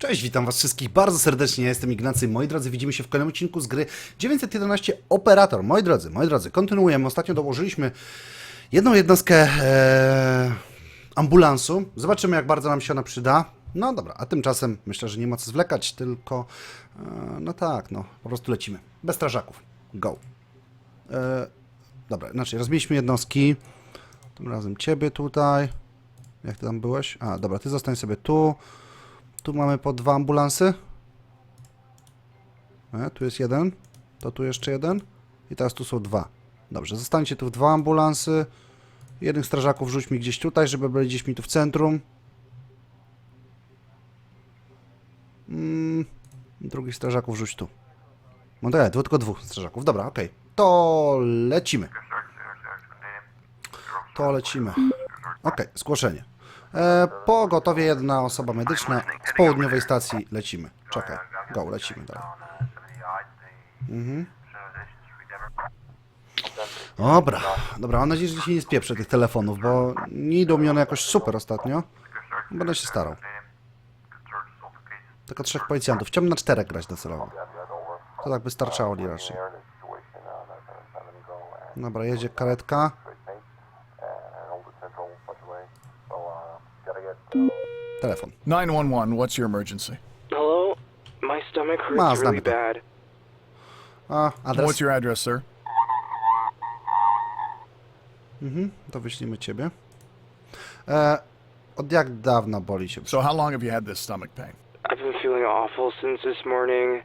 Cześć, witam was wszystkich bardzo serdecznie, ja jestem Ignacy. Moi drodzy, widzimy się w kolejnym odcinku z gry 911 Operator. Moi drodzy, moi drodzy, kontynuujemy. Ostatnio dołożyliśmy jedną jednostkę e, ambulansu. Zobaczymy, jak bardzo nam się ona przyda. No dobra, a tymczasem myślę, że nie ma co zwlekać, tylko e, no tak, no, po prostu lecimy. Bez strażaków. Go. E, dobra, znaczy rozbiliśmy jednostki. Tym razem ciebie tutaj. Jak ty tam byłeś? A, dobra, ty zostań sobie tu. Tu mamy po dwa ambulansy. E, tu jest jeden. To tu jeszcze jeden. I teraz tu są dwa. Dobrze, zostańcie tu w dwa ambulansy. Jednych strażaków rzuć mi gdzieś tutaj, żeby byli gdzieś mi tu w centrum. Mm, drugich strażaków rzuć tu. No tak, tylko dwóch strażaków. Dobra, okej. To lecimy. To lecimy. Okej, zgłoszenie. E, pogotowie jedna osoba medyczna. Z południowej stacji lecimy. Czekaj. Go, lecimy dalej. Mhm. Dobra, dobra, mam nadzieję, że się nie spieprzę tych telefonów, bo nie idą mi one jakoś super ostatnio. Będę się starał. Tylko trzech policjantów. Chciałbym na czterech grać docelowo. To tak wystarczało li raczej. Dobra, jedzie karetka. Telefon. 911, what's your emergency? Hello? My stomach hurts Ma, really znamy to. bad. A, adres? What's your address, sir? Mhm, to wyślimy ciebie. E, od jak dawna boli się? So how long have you had this stomach pain? I've been feeling awful since this morning,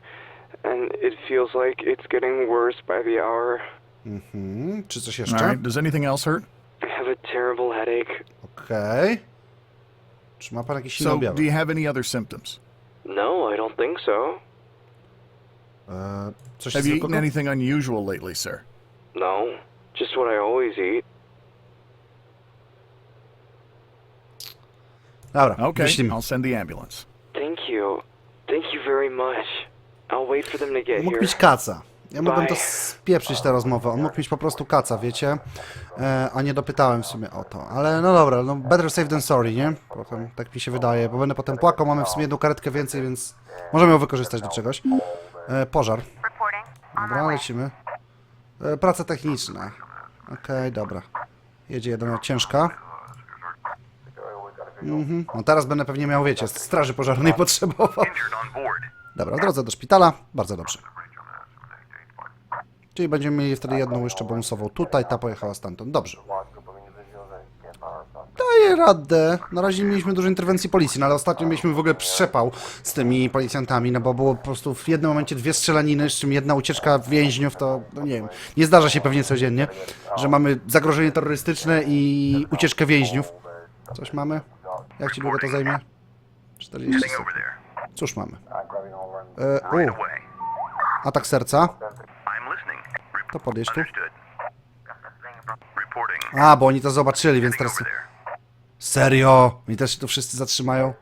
and it feels like it's getting worse by the hour. Mhm, czy coś All jeszcze? right. Does anything else hurt? I have a terrible headache. Okej. Czy ma pan jakieś inne So, objawy? do you have any other symptoms? No, I don't think so. E, coś Have you eaten zwykłego? anything unusual lately, sir? No, just what I always eat. Dobra, Okay, wyślimy. I'll send the ambulance. Thank you. Thank you very much. I'll wait for them to get Mógł here. mieć kaca. Ja mogłem to spieprzyć tę rozmowę. On mógł mieć po prostu kaca, wiecie? E, a nie dopytałem w sumie o to. Ale no dobra, no better safe than sorry, nie? Potem, tak mi się wydaje, bo będę potem płakał. Mamy w sumie jedną karetkę więcej, więc możemy ją wykorzystać do czegoś. E, pożar. Dobra, lecimy. E, praca techniczna. Okej, dobra. Jedzie jedna ciężka. Mhm. No teraz będę pewnie miał, wiecie, straży pożarnej potrzebował. Dobra, w drodze do szpitala. Bardzo dobrze. Czyli będziemy mieli wtedy jedną jeszcze bonusową tutaj, ta pojechała stamtąd. Dobrze. Daję radę. Na razie nie mieliśmy dużo interwencji policji, no ale ostatnio mieliśmy w ogóle przepał z tymi policjantami, no bo było po prostu w jednym momencie dwie strzelaniny, z czym jedna ucieczka więźniów, to no nie wiem, nie zdarza się pewnie codziennie, że mamy zagrożenie terrorystyczne i ucieczkę więźniów. Coś mamy? Jak ci długo to zajmie? 40 sekund. Cóż mamy? E, u, atak serca. To podjedź tu. A, bo oni to zobaczyli, więc teraz... Serio? Oni też się tu wszyscy zatrzymają?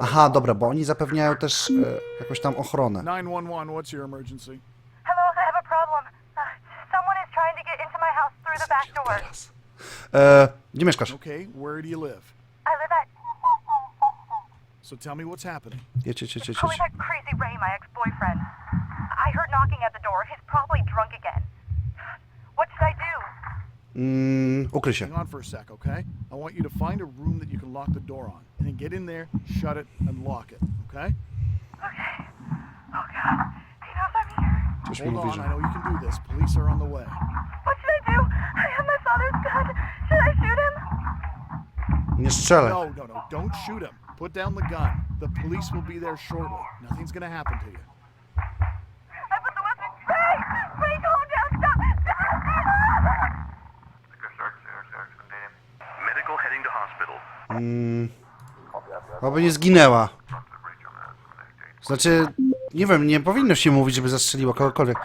Aha, dobra, bo oni zapewniają też e, jakąś tam ochronę. 911, what's your emergency? Hello, I have a problem. Uh, someone is trying to get into my house through the back door. E, gdzie mieszkasz? Okay, where do you live? I live at. So tell me what's happening. Jedź, jedź, jedź, jedź. Calling that crazy Ray, my ex-boyfriend. I heard knocking at the door. He's probably drunk again. Mm, ukryj. Hang on for a sec, okay? I want you to find a room that you can lock the door on. And then get in there, shut it, and lock it, okay? Okay. Oh God, he knows I'm here. Coś mi Hold mówi, on, I know you can do this. Police are on the way. What should I do? I have my father's gun. Should I shoot him? Nie strzelę. No, no, no, don't shoot him. Put down the gun. The police will be there shortly. Nothing's gonna happen to you. Mm, oby nie zginęła. Znaczy, nie wiem, nie powinno się mówić, żeby zastrzeliła kogokolwiek.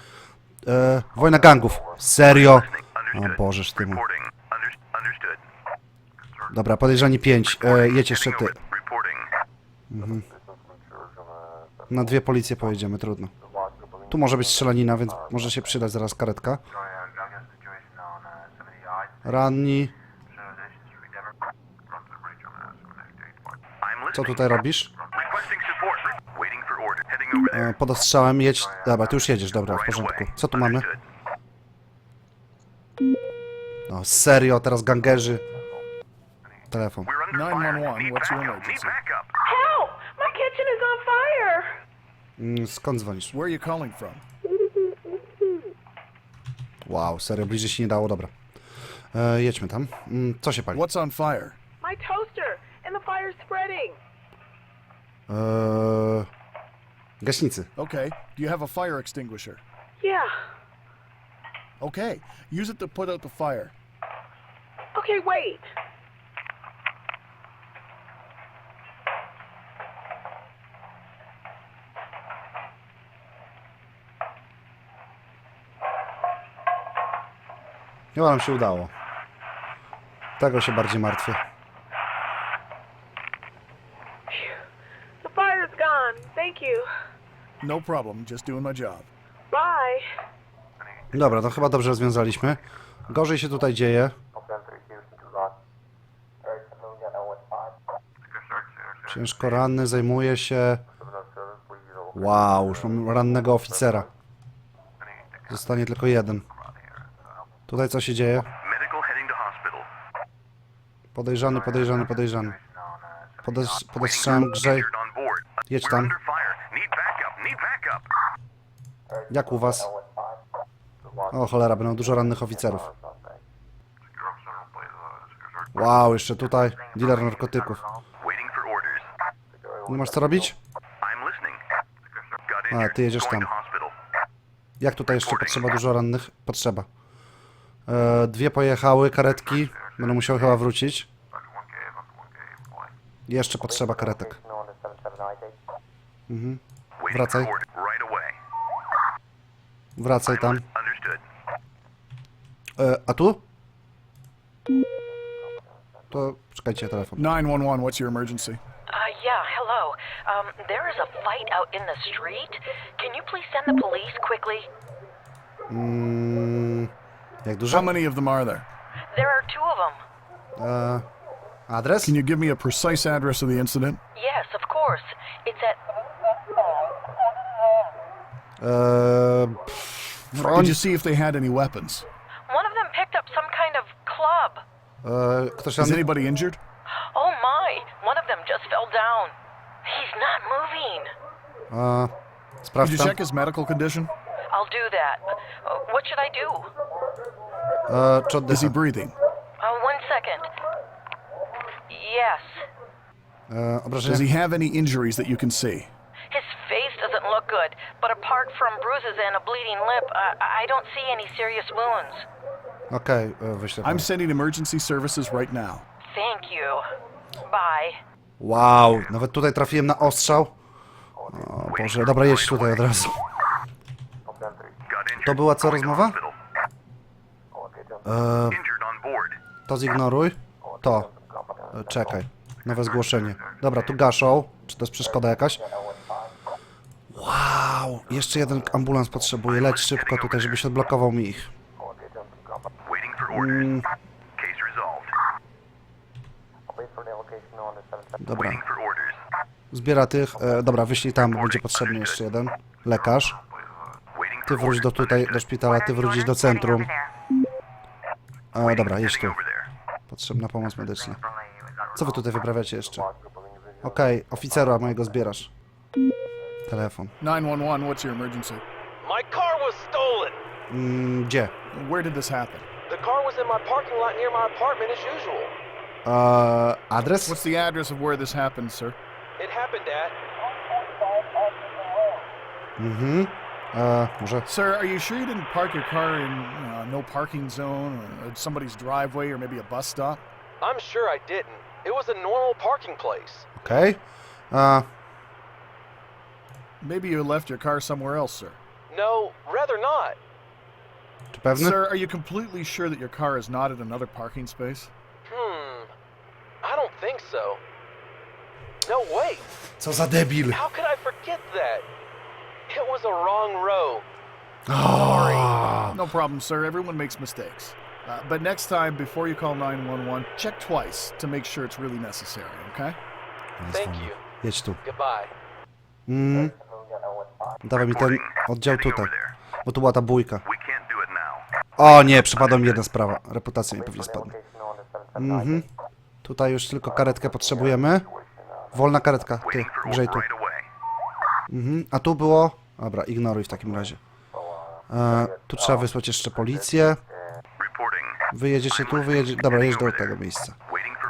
E, wojna gangów. Serio? O Bożeż ty understood. Dobra, podejrzani 5. E, jedź jeszcze ty. Reporting. Na dwie policje pojedziemy, trudno. Tu może być strzelanina, więc może się przydać zaraz karetka. Ranni. Co tutaj robisz? E, pod ostrzałem jedź. Dobra, ty już jedziesz, dobra, w porządku. Co tu mamy? No serio, teraz gangerzy. Telefon. We're under fire. 911, Need what's your emergency? Help! My kitchen is on fire! Mm, Skąd dzwonisz? Where are you calling from? Wow, serio, bliżej się nie dało, dobra. E, jedźmy tam. Mm, co się pali? What's on fire? My toaster! And the fire's spreading! E, gaśnicy. Okay. Do you have a fire extinguisher? Yeah. Okay. Use it to put out the fire. Okay, wait. Chyba nam się udało. Tego się bardziej martwię. The fire's gone. Thank you. No problem. Just doing my job. Bye. Dobra, to chyba dobrze rozwiązaliśmy. Gorzej się tutaj dzieje. Ciężko ranny, zajmuje się... Wow, już mam rannego oficera. Zostanie tylko jeden. Tutaj co się dzieje? Podejrzany, podejrzany, podejrzany. For podejrzewam grzej. Jedź tam. Jak u was? O cholera, będą dużo rannych oficerów. Wow, jeszcze tutaj dealer narkotyków. Nie masz co robić? A, ty jedziesz tam. Jak tutaj jeszcze potrzeba dużo rannych? Potrzeba. E, dwie pojechały karetki. Będą musiały chyba wrócić. Jeszcze potrzeba karetek. Mhm. Wracaj. Wracaj tam. Understood. E, a tu? To czekajcie, telefon. 911, what's your emergency? Uh, yeah, hello. Um, there is a fight out in the street. Can you please send the police quickly? Mm, jak dużo? How many of them are there? There are two of them. E, adres? Can you give me a precise address of the incident? Yes, of course. It's at. Pff, Did you see if they had any weapons? One of them picked up some kind of club. Uh, ktoś Is anybody injured? Oh my! One of them just fell down. He's not moving. Did sprawdź you tam. check his medical condition? I'll do that. Uh, what should I do? Czy Is he oddycha? breathing? Uh, one second. Yes. E, Does obrażenia? he have any injuries that you can see? Doesn't look good, but apart from bruises and a bleeding lip, uh, I don't see any serious wounds. Okej, e, wyślę I'm sending emergency services right now. Thank you. Bye. Wow, nawet tutaj trafiłem na ostrzał. O Boże, dobra, jedź tutaj od razu. To była co rozmowa? E, board. to zignoruj. To. E, czekaj. Nowe zgłoszenie. Dobra, tu gaszą. Czy to jest przeszkoda jakaś? Wow, jeszcze jeden ambulans potrzebuje. Leć szybko tutaj, żebyś odblokował mi ich. Mm. Dobra, zbiera tych. E, dobra, wyślij tam, będzie potrzebny jeszcze jeden. Lekarz. Ty wróć do tutaj, do szpitala, ty wrócisz do centrum. E, dobra, jedź tu. Potrzebna pomoc medyczna. Co wy tutaj wyprawiacie jeszcze? Okej, oficera mojego zbierasz. Telefon. 911, what's your emergency? My car was stolen. Mm, gdzie? Where did this happen? The car was in my parking lot near my apartment as usual. E, adres? What's the address of where this happened, sir? It happened at Mm-hmm. E, może. Sir, are you sure you didn't park your car in uh, no parking zone or somebody's driveway or maybe a bus stop? I'm sure I didn't. It was a normal parking place. Okay. E, Maybe you left your car somewhere else, sir. No, rather not. czy pewny? Sir, are you completely sure that your car is not at another parking space? Hmm. I don't think so. No, wait. Co za debil. How could I forget that? It was a wrong row. O, No problem, sir. Everyone makes mistakes. Uh, but next time, before you call 911, check twice to make sure it's really necessary, okay? Thank you. Jedź tu. Goodbye. Mm. Dawaj mi ten oddział tutaj, bo tu była ta bójka. O nie, przypadła mi jedna sprawa. Reputacja mi pewnie spadnie. Mhm. Tutaj już tylko karetkę potrzebujemy. Wolna karetka, ty, grzej tu. Mhm. A tu było... Dobra, ignoruj w takim razie. E, tu trzeba wysłać jeszcze policję. Wyjedziecie tu, wyjedzie... Dobra, jedź do tego miejsca.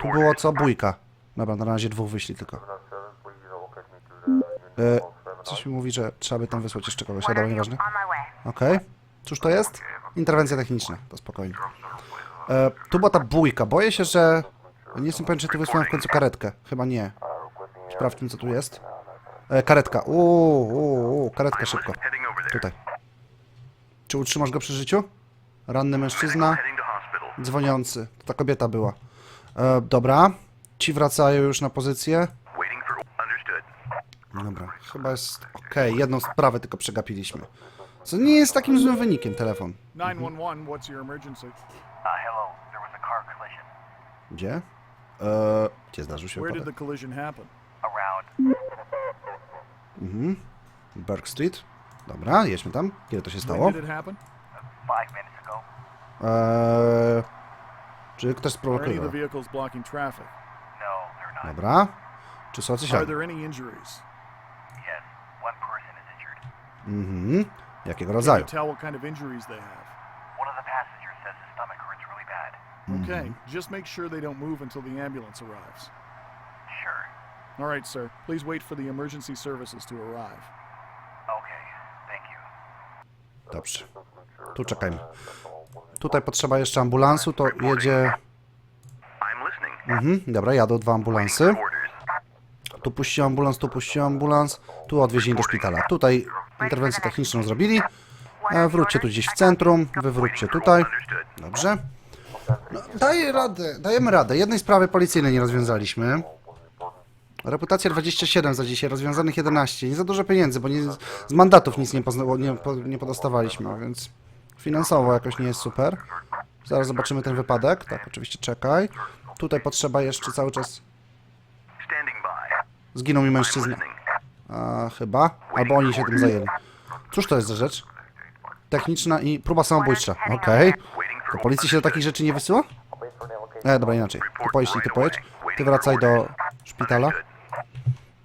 Tu było co? Bójka. Dobra, na razie dwóch wyślij tylko. E, coś mi mówi, że trzeba by tam wysłać jeszcze kogoś, ale dobra, nieważne. Okej. Cóż to jest? Interwencja techniczna, to spokojnie. E, tu była ta bójka. Boję się, że... Nie jestem pewien, czy tu wysłałem w końcu karetkę. Chyba nie. Sprawdźmy, co tu jest. E, karetka. Uuu, uuu, uuu, karetka szybko. Tutaj. Czy utrzymasz go przy życiu? Ranny mężczyzna, dzwoniący. To ta kobieta była. E, dobra. Ci wracają już na pozycję. Dobra, chyba jest okej. Jedną sprawę tylko przegapiliśmy. Co nie jest takim złym wynikiem, telefon. 911, what's your emergency? Uh, hello. There was a car collision Gdzie? E, gdzie zdarzył się Where did wypadek? the collision happen? around Mhm. Burke Street. Dobra, jedźmy tam. Kiedy to się stało? When did it happen? five minutes ago. Eee, czy ktoś Are any of sprowokował? the vehicles blocking traffic? No, they're not. Dobra. Czy są coś Are there any injuries? Yes, one person is injured. Mhm. Jakiego rodzaju? tell what kind of injuries they have? One of the passengers says his stomach hurts really bad. Okay, just make sure they don't move until the ambulance arrives. Sure. All right, sir. Please wait for the emergency services to arrive. Okay. Thank you. Dobrze. Tu czekajmy. Tutaj potrzeba jeszcze ambulansu, to jedzie... Mhm, dobra, jadą dwa ambulansy. Tu puści ambulans, tu puści ambulans. Tu odwiezieni do szpitala. Tutaj interwencję techniczną zrobili. E, wróćcie tu gdzieś w centrum, wywróćcie tutaj. Dobrze. No, daję radę, dajemy radę. Jednej sprawy policyjnej nie rozwiązaliśmy. Reputacja 27 za dzisiaj, rozwiązanych 11. Nie za dużo pieniędzy, bo nie, z mandatów nic nie, pozna, nie, nie podostawaliśmy, więc finansowo jakoś nie jest super. Zaraz zobaczymy ten wypadek. Tak, oczywiście czekaj. Tutaj potrzeba jeszcze cały czas... Zginął mi mężczyzna. A, chyba. Albo oni się tym zajęli. Cóż to jest za rzecz? Techniczna i próba samobójcza. Okej. To policji się do takich rzeczy nie wysyła? E, dobra, inaczej. Ty pojedź i ty pojedź. Ty wracaj do szpitala.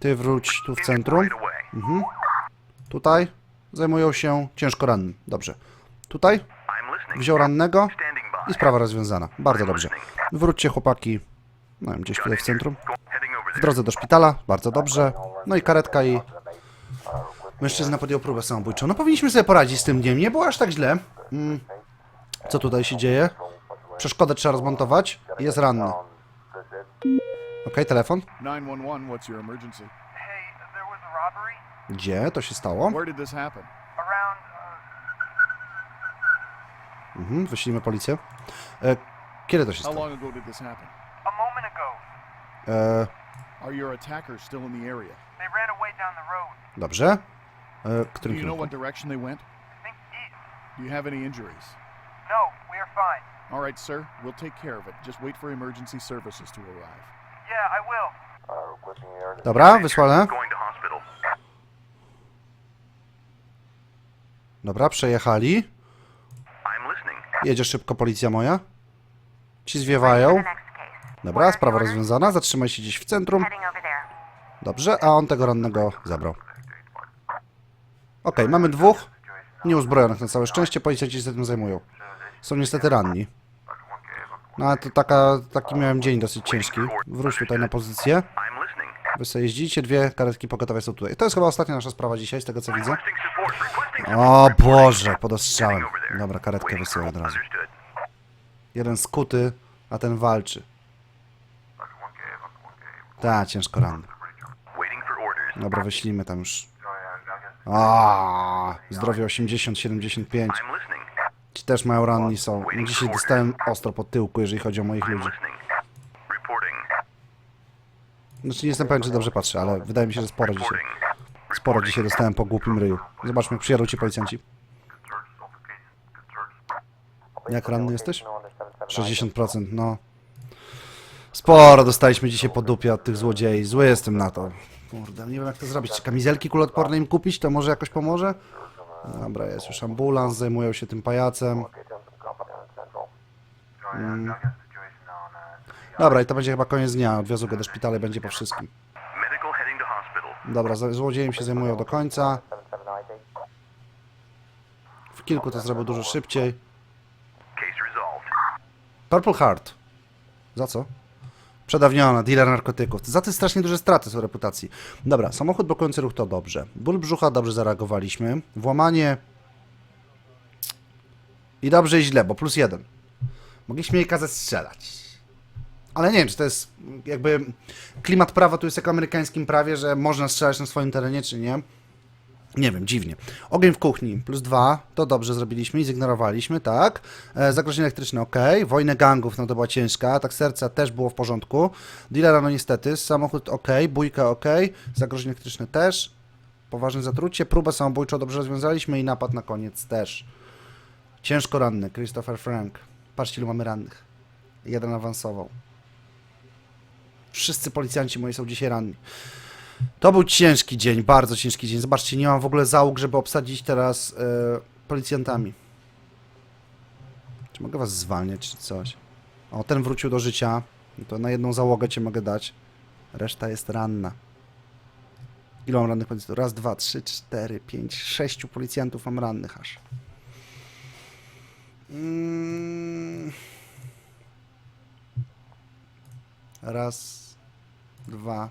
Ty wróć tu w centrum. Mhm. Tutaj zajmują się ciężko rannym. Dobrze. Tutaj wziął rannego i sprawa rozwiązana. Bardzo dobrze. Wróćcie chłopaki. No wiem, gdzieś tutaj w centrum. W drodze do szpitala. Bardzo dobrze. No i karetka i... Mężczyzna podjął próbę samobójczą. No powinniśmy sobie poradzić z tym dniem. Nie było aż tak źle. Mm. Co tutaj się dzieje? Przeszkodę trzeba rozmontować. Jest ranny. Okej, telefon. 911, what's your emergency? Hey, there was a robbery Gdzie to się stało? Uh, Mhm, wyślijmy policję. E, kiedy to się stało? E, Are your attackers still in the area? they ran away down the road. dobrze. E, Do którym you know kierunku? what direction they went? I think east. Do you have any injuries? No, we are fine. All right, sir. We'll take care of it. Just wait for emergency services to arrive. Yeah, I will. Dobra, wysłane. Dobra, przejechali. I'm listening. Jedzie szybko policja moja. Ci zwiewają. Dobra, sprawa rozwiązana. Zatrzymaj się gdzieś w centrum. Dobrze, a on tego rannego zabrał. Okej, mamy dwóch nieuzbrojonych na całe szczęście. Policjanci się tym zajmują. Są niestety ranni. No to taka, taki miałem dzień dosyć ciężki. Wróć tutaj na pozycję. Wy sobie jeździcie, dwie karetki pogotowia są tutaj. To jest chyba ostatnia nasza sprawa dzisiaj, z tego co widzę. O Boże, pod ostrzałem. Dobra, karetkę wysyłam od razu. Jeden skuty, a ten walczy. Ta, ciężko ranny. Dobra, wyślijmy tam już. A, zdrowie 80, 75. I'm listening. Ci też mają ranni są. Dzisiaj dostałem ostro po tyłku, jeżeli chodzi o moich ludzi. Znaczy nie jestem pewien, czy dobrze patrzę, ale wydaje mi się, że sporo dzisiaj. Sporo dzisiaj dostałem po głupim ryju. Zobaczmy, jak przyjadą ci policjanci. Jak ranny jesteś? 60%, no. Sporo dostaliśmy dzisiaj po dupie od tych złodziei. Zły jestem na to. Kurde, nie wiem jak to zrobić. Czy kamizelki kuloodporne im kupić? To może jakoś pomoże? Dobra, jest już ambulans, zajmują się tym pajacem. Mm. Dobra, i to będzie chyba koniec dnia. Odwiozą go do szpitala i będzie po wszystkim. Dobra, za- złodziejem się zajmują do końca. W kilku to zrobił dużo szybciej. Purple Heart. Za co? Przedawniona, dealer narkotyków. Za te strasznie duże straty są reputacji. Dobra, samochód blokujący ruch to dobrze. Ból brzucha dobrze zareagowaliśmy. Włamanie. I dobrze i źle, bo plus jeden. Mogliśmy jej kazać strzelać. Ale nie wiem, czy to jest jakby klimat prawa tu jest jak w amerykańskim prawie, że można strzelać na swoim terenie, czy nie. Nie wiem, dziwnie. Ogień w kuchni, plus dwa, to dobrze zrobiliśmy i zignorowaliśmy, tak. E, zagrożenie elektryczne, ok. Wojnę gangów, no to była ciężka. Tak serca też było w porządku. Dealera, no niestety. Samochód, ok. Bójka, ok. Zagrożenie elektryczne też. Poważne zatrucie. Próbę samobójczą dobrze rozwiązaliśmy i napad na koniec też. Ciężko ranny, Christopher Frank. Patrzcie, ilu mamy rannych. Jeden awansował. Wszyscy policjanci moi są dzisiaj ranni. To był ciężki dzień, bardzo ciężki dzień. Zobaczcie, nie mam w ogóle załóg, żeby obsadzić teraz e, policjantami. Czy mogę was zwalniać, czy coś? O, ten wrócił do życia. No To na jedną załogę cię mogę dać. Reszta jest ranna. Ile mam rannych policjantów? Raz, dwa, trzy, cztery, pięć, sześciu policjantów mam rannych aż. Mm. Raz, dwa,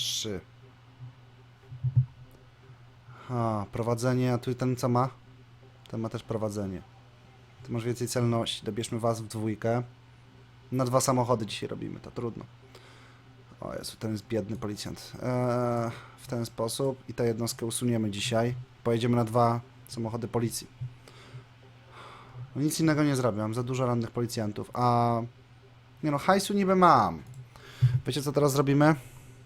trzy. A, prowadzenie, a tu ten co ma? Ten ma też prowadzenie. Ty masz więcej celności. Dobierzmy was w dwójkę. Na dwa samochody dzisiaj robimy, to trudno. O Jezu, ten jest biedny policjant. Eee, w ten sposób i tę jednostkę usuniemy dzisiaj. Pojedziemy na dwa samochody policji. No nic innego nie zrobię, mam za dużo rannych policjantów, a... Nie no, hajsu niby mam. Wiecie co teraz zrobimy?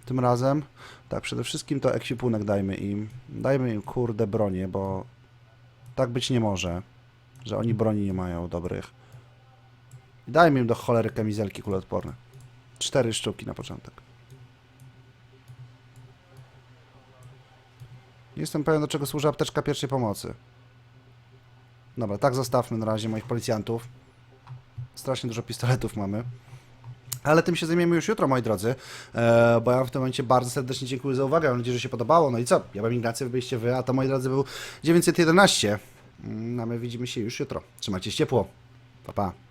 Tym razem? Tak, przede wszystkim to ekwipunek dajmy im. Dajmy im kurde bronię, bo tak być nie może, że oni broni nie mają dobrych. Dajmy im do cholery kamizelki kuloodporne. Cztery sztuki na początek. Jestem pewien, do czego służy apteczka pierwszej pomocy. Dobra, tak zostawmy na razie moich policjantów. Strasznie dużo pistoletów mamy. Ale tym się zajmiemy już jutro, moi drodzy, e, bo ja w tym momencie bardzo serdecznie dziękuję za uwagę. Mam nadzieję, że się podobało. No i co? Ja byłem Ignacy, byliście wy, a to, moi drodzy, był 911. Mm, A my widzimy się już jutro. Trzymajcie się ciepło. Pa, pa.